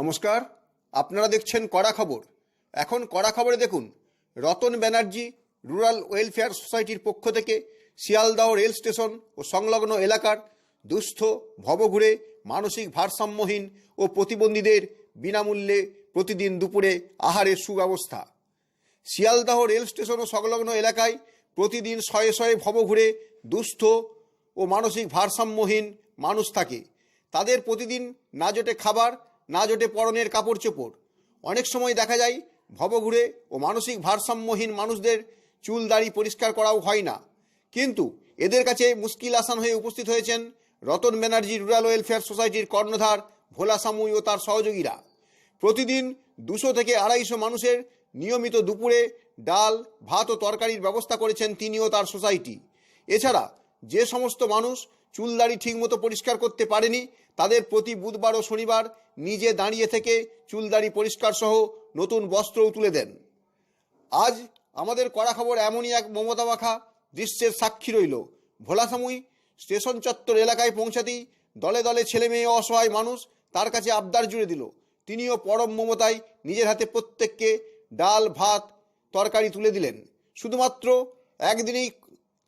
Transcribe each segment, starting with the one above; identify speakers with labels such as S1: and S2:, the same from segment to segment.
S1: নমস্কার, আপনারা দেখছেন কড়া খবর। এখন কড়া খবরে দেখুন, রতন ব্যানার্জি, রুরাল ওয়েলফেয়ার সোসাইটির পক্ষ থেকে শিয়ালদহ রেল স্টেশন ও সংলগ্ন এলাকার দুস্থ, ভবঘুরে, মানসিক ভারসাম্যহীন ও প্রতিবন্ধীদের বিনামূল্যে প্রতিদিন দুপুরে আহারের সুব্যবস্থা। শিয়ালদহ রেল স্টেশন ও সংলগ্ন এলাকায় প্রতিদিন শয়ে শয়ে ভবঘুরে দুস্থ ও মানসিক ভারসাম্যহীন মানুষ থাকে। তাদের প্রতিদিন না জোটে খাবার না জোটে পরনের কাপড় চোপড়। অনেক সময় দেখা যায়, ভবঘুরে ও মানসিক ভারসাম্যহীন মানুষদের চুল দাড়ি পরিষ্কার করাও হয় না। কিন্তু এদের কাছে মুশকিল আসান হয়ে উপস্থিত হয়েছেন রতন ব্যানার্জি রুরাল ওয়েলফেয়ার সোসাইটির কর্ণধার ভোলা সামুই ও তার সহযোগীরা। প্রতিদিন দুশো থেকে আড়াইশো মানুষের নিয়মিত দুপুরে ডাল, ভাত ও তরকারির ব্যবস্থা করেছেন তিনি ও তার সোসাইটি। এছাড়া যে সমস্ত মানুষ চুলদাড়ি ঠিকমতো পরিষ্কার করতে পারেনি। তাদের প্রতি বুধবার ও শনিবার নিজে দাঁড়িয়ে থেকে চুলদাড়ি পরিষ্কার সহ নতুন বস্ত্রও তুলে দেন। আজ আমাদের কড়া খবর এমনই এক মমতা মাখা দৃশ্যের সাক্ষী রইল। ভোলাসামুই স্টেশন চত্বর এলাকায় পৌঁছাতেই দলে দলে ছেলে মেয়ে অসহায় মানুষ তার কাছে আবদার জুড়ে দিল। তিনিও পরম মমতায় নিজের হাতে প্রত্যেককে ডাল, ভাত, তরকারি তুলে দিলেন। শুধুমাত্র একদিনেই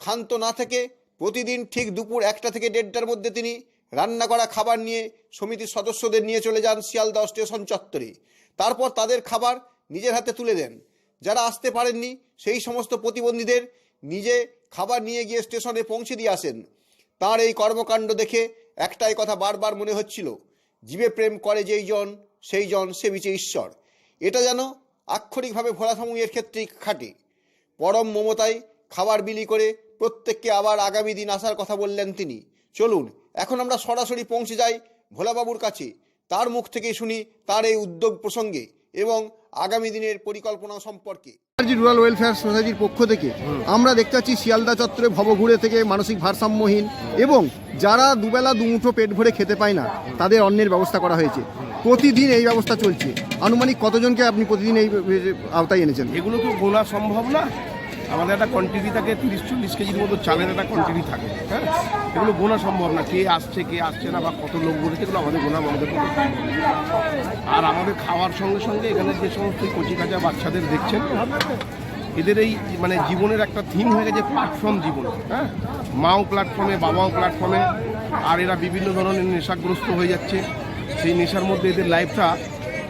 S1: ক্ষান্ত না থেকে প্রতিদিন ঠিক দুপুর একটা থেকে দেড়টার মধ্যে তিনি রান্না করা খাবার নিয়ে সমিতির সদস্যদের নিয়ে চলে যান শিয়ালদহ স্টেশন চত্বরে। তারপর তাদের খাবার নিজের হাতে তুলে দেন। যারা আসতে পারেননি, সেই সমস্ত প্রতিবন্ধীদের নিজে খাবার নিয়ে গিয়ে স্টেশনে পৌঁছে দিয়ে আসেন। তার এই কর্মকাণ্ড দেখে একটাই কথা বারবার মনে হচ্ছিল, জীবে প্রেম করে যেই জন, সেই জন সে বিচে ঈশ্বর। এটা যেন আক্ষরিকভাবে ভোলা সমুহের ক্ষেত্রেই খাটে। পরম মমতায় খাবার বিলি করে প্রত্যেককে আবার আগামী দিন আসার কথা বললেন তিনি। চলুন এখন আমরা সরাসরি পৌঁছে যাই ভোলাবাবুর কাছে। তার মুখ থেকে শুনি তার এই উদ্যোগ প্রসঙ্গে এবং আগামী দিনের পরিকল্পনা সম্পর্কে। রুরাল ওয়েলফেয়ার সোসাইটির পক্ষ থেকে আমরা দেখতে পাচ্ছি শিয়ালদা চত্বরে ভবঘুরে থেকে মানসিক ভারসাম্যহীন এবং যারা দুবেলা দুমুঠো পেট ভরে খেতে পায় না তাদের অন্যের ব্যবস্থা করা হয়েছে। প্রতিদিন এই ব্যবস্থা চলছে। আনুমানিক কতজনকে আপনি প্রতিদিন এই আওতায় এনেছেন?
S2: এগুলো তো গোনা সম্ভব না? আমাদের একটা কোয়ান্টিটি থাকে তিরিশ চল্লিশ কেজির মতো চালের একটা কোয়ান্টিটি থাকে হ্যাঁ? এগুলো গোনা সম্ভব না, কে আসছে কে আসছে না, বা কত লোক বলেছে, এগুলো আমাদের গোনা, আমাদের আর আমাদের খাওয়ার সঙ্গে সঙ্গে এখানে যে সমস্ত কচি কাঁচা বাচ্চাদের দেখছেন, এদের এই মানে জীবনের একটা থিম হয়ে গেছে প্ল্যাটফর্ম জীবন হ্যাঁ? মাও প্ল্যাটফর্মে বাবাও প্ল্যাটফর্মে আর এরা বিভিন্ন ধরনের নেশাগ্রস্ত হয়ে যাচ্ছে। সেই নেশার মধ্যে এদের লাইফটা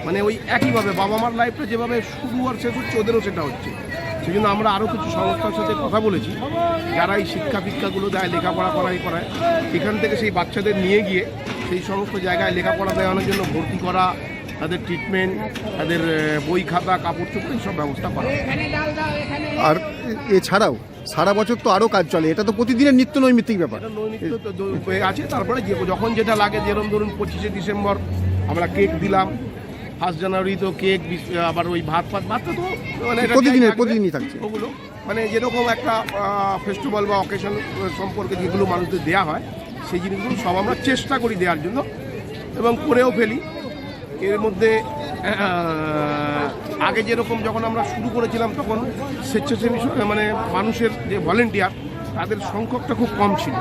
S2: মানে ওই একইভাবে বাবা মার লাইফটা যেভাবে শুরু আর শেষ হচ্ছে, ওদেরও সেটা হচ্ছে। সেই জন্য আমরা আরও কিছু সংস্থার সাথে কথা বলেছি। যারা এই শিক্ষা ফিক্ষাগুলো দেয় লেখাপড়া করাই করায় এখান থেকে সেই বাচ্চাদের নিয়ে গিয়ে সেই সমস্ত জায়গায় লেখাপড়া দেওয়ানোর জন্য ভর্তি করা তাদের ট্রিটমেন্ট তাদের বই খাতা কাপড় চোপড় এইসব ব্যবস্থা করা।
S1: আর এছাড়াও সারা বছর তো আরও কাজ চলে এটা তো প্রতিদিনের নিত্য নৈমিত্তিক ব্যাপার।
S2: আছে তারপরে যখন যেটা লাগে যেরকম ধরুন পঁচিশে ডিসেম্বর আমরা কেক দিলাম ফার্স্ট জানুয়ারি তো কেক আবার ওই ভাত ফাত ভাত তো মানে
S1: প্রতিদিনের- প্রতিদিনই থাকছে।
S2: ওগুলো। মানে যেরকম একটা ফেস্টিভ্যাল বা অকেশন সম্পর্কে যেগুলো মানুষদের দেওয়া হয় সেই জিনিসগুলো সব আমরা চেষ্টা করি দেওয়ার জন্য এবং করেও ফেলি। এর মধ্যে আগে যেরকম যখন আমরা শুরু করেছিলাম তখন স্বেচ্ছাসেবী মানে মানুষের যে ভলেন্টিয়ার তাদের সংখ্যকটা খুব কম ছিল।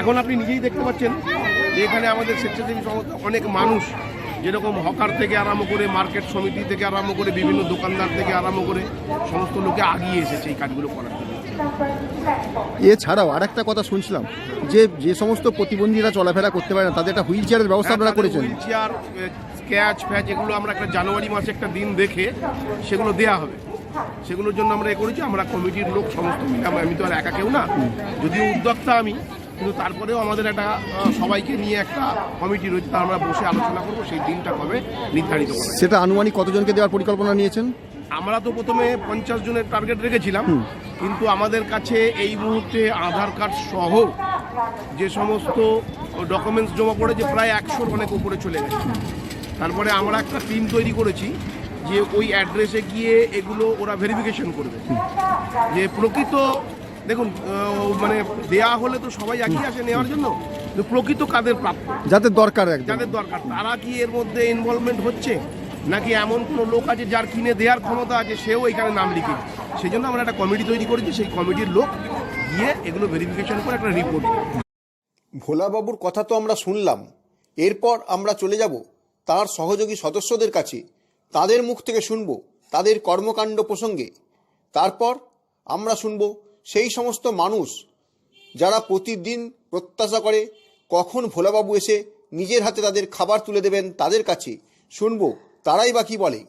S2: এখন আপনি নিজেই দেখতে পাচ্ছেন যে এখানে আমাদের স্বেচ্ছাসেবী সংস্থা অনেক মানুষ যেরকম হকার থেকে আরম্ভ করে মার্কেট সমিতি থেকে আরম্ভ করে বিভিন্ন দোকানদার থেকে আরম্ভ করে সমস্ত লোকে আগিয়ে এসেছে এই কাজগুলো করার জন্য।
S1: এছাড়াও আরেকটা কথা শুনছিলাম যে যে সমস্ত প্রতিবন্ধীরা চলাফেরা করতে পারে না তাদের একটা হুইল চেয়ারের ব্যবস্থা আপনারা করেছেন।
S2: হুইল চেয়ার স্ক্যাচ ফ্যাচ এগুলো আমরা একটা জানুয়ারি মাসে একটা দিন দেখে সেগুলো দেয়া হবে। সেগুলোর জন্য আমরা এ করেছি আমরা কমিটির লোক সমস্ত মিলে আমি তো আর একা কেউ না। যদিও উদ্যোক্তা আমি কিন্তু তারপরেও আমাদের একটা সবাইকে নিয়ে একটা কমিটি রয়েছে তা আমরা বসে আলোচনা করব সেই দিনটা কবে নির্ধারিত করা
S1: সেটা আনুমানিক কতজনকে দেওয়ার পরিকল্পনা নিয়েছেন?
S2: আমরা তো প্রথমে পঞ্চাশ জনের টার্গেট রেখেছিলাম কিন্তু আমাদের কাছে এই মুহূর্তে আধার কার্ড সহ যে সমস্ত ডকুমেন্টস জমা পড়েছে প্রায় একশোর অনেক উপরে চলে গেছে। তারপরে আমরা একটা টিম তৈরি করেছি যে ওই অ্যাড্রেসে গিয়ে এগুলো ওরা ভেরিফিকেশন করবে। যে প্রকৃত দেখুন মানে দেয়া হলে তো সবাই একই আসে নেওয়ার জন্য। কিন্তু প্রকৃত কাদের প্রাপ্য?
S1: যাদের দরকার
S2: যাদের দরকার। তারা কি এর মধ্যে ইনভলভমেন্ট হচ্ছে? নাকি এমন কোনো লোক আছে যার কিনে দেওয়ার ক্ষমতা আছে সেও এখানে নাম লিখে? সেই জন্য আমরা একটা কমিটি তৈরি করেছি সেই কমিটির লোক গিয়ে এগুলো ভেরিফিকেশন করে একটা রিপোর্ট
S1: ভোলাবাবুর কথা তো আমরা শুনলাম। এরপর আমরা চলে যাব তার সহযোগী সদস্যদের কাছে। তাদের মুখ থেকে শুনব তাদের কর্মকাণ্ড প্রসঙ্গে। তারপর আমরা শুনব সেই সমস্ত মানুষ যারা প্রতিদিন প্রত্যাশা করে কখন ভোলাবাবু এসে নিজের হাতে তাদের খাবার তুলে দেবেন তাদের কাছে শুনব তারাই বা কী বলে?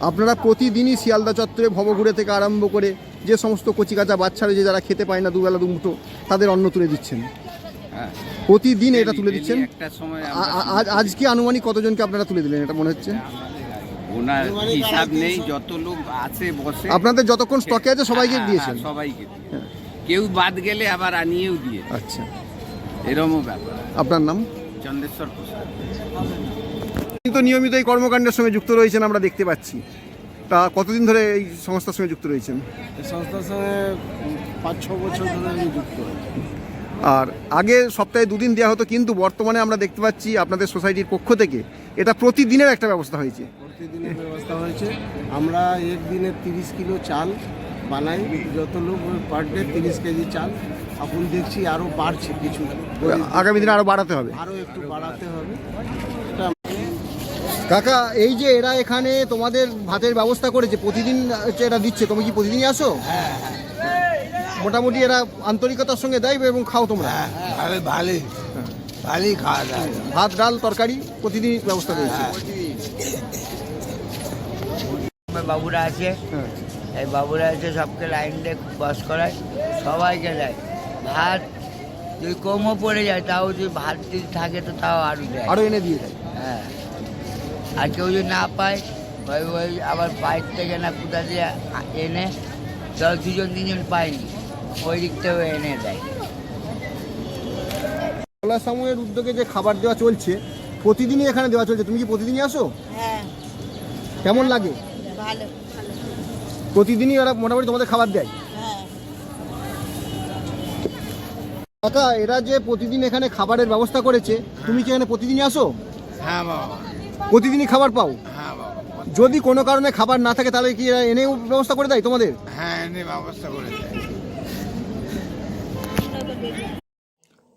S1: আপনারা প্রতিদিনই শিয়ালদা চত্বরে ভবঘুরে থেকে আরম্ভ করে যে সমস্ত কচিকাচা বাচ্চারা যে যারা খেতে পায় না দুবেলা দুমুঠো তাদের অন্ন তুলে দিচ্ছেন।
S3: হ্যাঁ।
S1: প্রতিদিন এটা তুলে দিচ্ছেন?
S3: একটা সময়
S1: আ- আ- আজ আজকে আনুমানিক কতজনকে আপনারা তুলে দিলেন এটা মনে হচ্ছে?
S3: ওনার হিসাব নেই যত লোক আছে বসে।
S1: আপনাদের যতক্ষণ স্টকে আছে সবাইকে
S3: হ্যাঁ,
S1: দিয়েছেন।
S3: হ্যাঁ, সবাইকে কেউ বাদ গেলে আবার আনিয়েও দিয়ে
S1: আচ্ছা।
S3: এরমও ব্যাপার।
S1: আপনার নাম?
S3: চন্দ্রেশ্বর প্রসাদ।
S1: আপনি তো নিয়মিত এই কর্মকাণ্ডের সঙ্গে যুক্ত রয়েছেন আমরা দেখতে পাচ্ছি। তা কতদিন ধরে এই সংস্থার সঙ্গে যুক্ত রয়েছেন?
S2: এই সংস্থার সঙ্গে পাঁচ ছ বছর ধরে আমি যুক্ত আছি
S1: আর আগে সপ্তাহে দুদিন দেওয়া হতো কিন্তু বর্তমানে আমরা দেখতে পাচ্ছি আপনাদের সোসাইটির পক্ষ থেকে এটা প্রতিদিনের একটা ব্যবস্থা হয়েছে।
S2: প্রতিদিনের ব্যবস্থা হয়েছে। আমরা একদিনে তিরিশ কিলো চাল বানাই। যত লোক পার ডে তিরিশ কেজি চাল। এখন দেখছি আরও বাড়ছে কিছু।
S1: আগামী দিনে আরও বাড়াতে হবে।
S2: আরও একটু বাড়াতে হবে।
S1: কাকা এই যে এরা এখানে তোমাদের ভাতের ব্যবস্থা করেছে প্রতিদিন হচ্ছে এরা দিচ্ছে তুমি কি প্রতিদিনই আসো? মোটামুটি এরা আন্তরিকতার সঙ্গে দেয় এবং খাও তোমরা।
S4: ভালো ভালোই ভালোই খাওয়া দাওয়া
S1: ভাত ডাল তরকারি প্রতিদিন ব্যবস্থা রয়েছে।
S4: বাবুরা আছে।
S1: হ্যাঁ।
S4: এই বাবুরা আছে সবকে লাইন দিয়ে বাস করায় সবাইকে দেয়। ভাত যদি কমও পড়ে যায় তাও যদি ভাত যদি থাকে তো তাও আরও দেয়।
S1: আরও এনে দিয়ে দেয়।
S4: হ্যাঁ। আর কেউ যদি না পায় ওই ওই আবার বাইর থেকে না কোথা দিয়ে এনে ধর দুজন তিনজন পায়নি। ওই দিক থেকেও এনে দেয়।
S1: কলা সময়ের উদ্যোগে যে খাবার দেওয়া চলছে প্রতিদিনই এখানে দেওয়া চলছে। তুমি কি প্রতিদিনই আসো?
S5: হ্যাঁ।
S1: কেমন লাগে?
S5: ভালো।
S1: প্রতিদিনই ওরা মোটামুটি তোমাদের খাবার দেয়?
S5: হ্যাঁ।
S1: কাকা এরা যে প্রতিদিন এখানে খাবারের ব্যবস্থা করেছে তুমি কি এখানে প্রতিদিনই আসো?
S4: হ্যাঁ বাবা।
S1: প্রতিদিনই খাবার পাও?
S4: হ্যাঁ বাবা
S1: যদি কোনো কারণে খাবার না থাকে তাহলে কি এরা এনেও ব্যবস্থা করে দেয় তোমাদের?
S4: হ্যাঁ এনে ব্যবস্থা করে দেয়।